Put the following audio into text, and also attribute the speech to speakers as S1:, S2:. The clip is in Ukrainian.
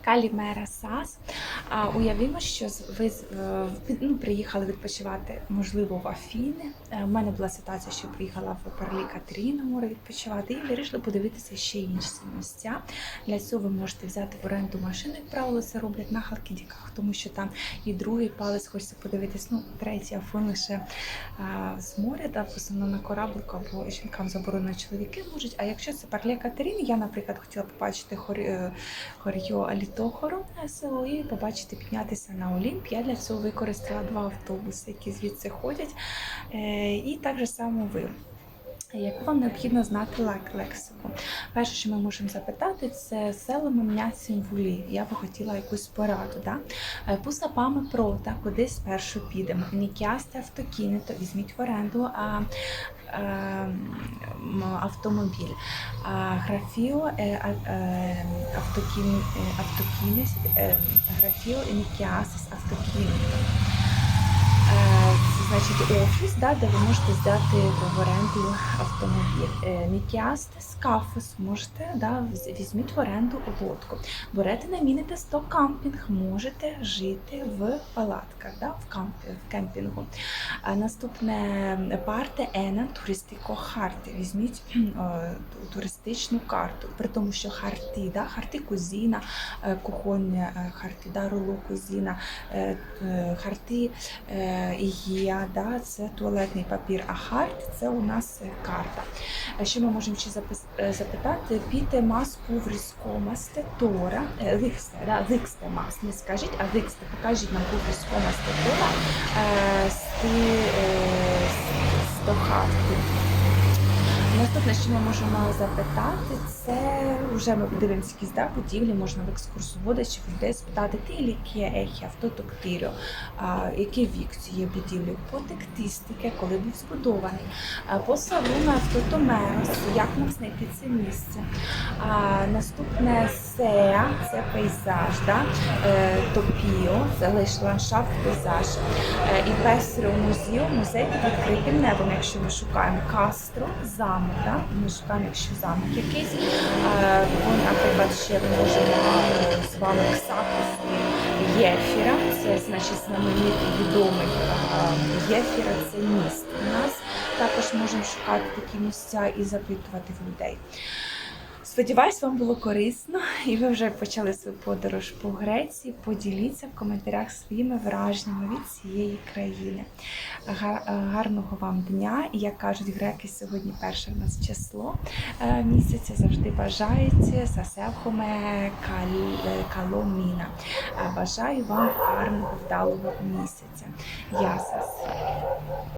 S1: Καλημέρα σας. А, уявімо, що ви е, ну, приїхали відпочивати, можливо, в Афіни. Е, У мене була ситуація, що приїхала в Перлі Катеріна море відпочивати, і вирішили подивитися ще інші місця. Для цього ви можете взяти в оренду машину, як правило, це роблять на Халкідіках, тому що там і другий палець хочеться подивитись, ну, третій афон лише а, з моря, в основному на кораблику або жінкам заборонено чоловіки можуть. А якщо це Перлі Катеріни, я, наприклад, хотіла побачити хорі, е, Хорьо е, село і побачити піднятися на Олімп. Я для цього використала два автобуси, які звідси ходять. Е, І так же само ви. Яку вам необхідно знати лек- лексику? Перше, що ми можемо запитати, це селами м'ясі вулі. Я би хотіла якусь пораду. Да? Е, Пусапами прота, куди спершу підемо. Нікясти автокіни, то візьміть в оренду а, е, м, автомобіль. А, графіо е, а- е, автокінес, графіо нікіасис автокіни. Значить офіс, да, де ви можете здати в оренду автомобіль. Е, Мікіастес, кафес можете, да, візьміть в оренду лодку. Берете наміните 100 кампінг, можете жити в палатках, да, в, камп, в кемпінгу. Наступне парте ена туристико харти. Візьміть е, туристичну карту, при тому, що харти, да, харти кузіна, е, кухоння харти, да, руло кузіна, харти е, є, да, це туалетний папір, а харт це у нас е, карта. Що ми можемо ще е, запитати? Піте маску в різкомасте тора, е, ликсте, да, ликсте мас, не скажіть, а ликсте, покажіть нам був різкомасте тора, е, сти, е, с- сто харти. Наступне, що ми можемо запитати, це вже ми подивимося якісь да, будівлі, можна в екскурсоводачів людей спитати, ти лікі ехі, авто ктирю, а, який вік цієї будівлі, по тектистики, коли був збудований, по салону автотомерос, як нам знайти це місце. А, наступне сеа, це пейзаж, да? е, топіо, це лише ландшафт, пейзаж. Е, і Песро музею, музей під відкритим небом, якщо ми шукаємо Кастро, замок, да? ми шукаємо, якщо замок якийсь. Е, вон, наприклад, ще ми можемо вами Ксакус Єфіра, це значить знаменитий відомий е, Єфіра, це міст. У нас також можемо шукати такі місця і запитувати в людей. Сподіваюсь, вам було корисно, і ви вже почали свою подорож по Греції. Поділіться в коментарях своїми враженнями від цієї країни. Е, Гарного вам дня! І як кажуть греки, сьогодні перше в нас число е, місяця завжди бажають сасевхоме каломіна. Бажаю вам гарного вдалого місяця. Ясас.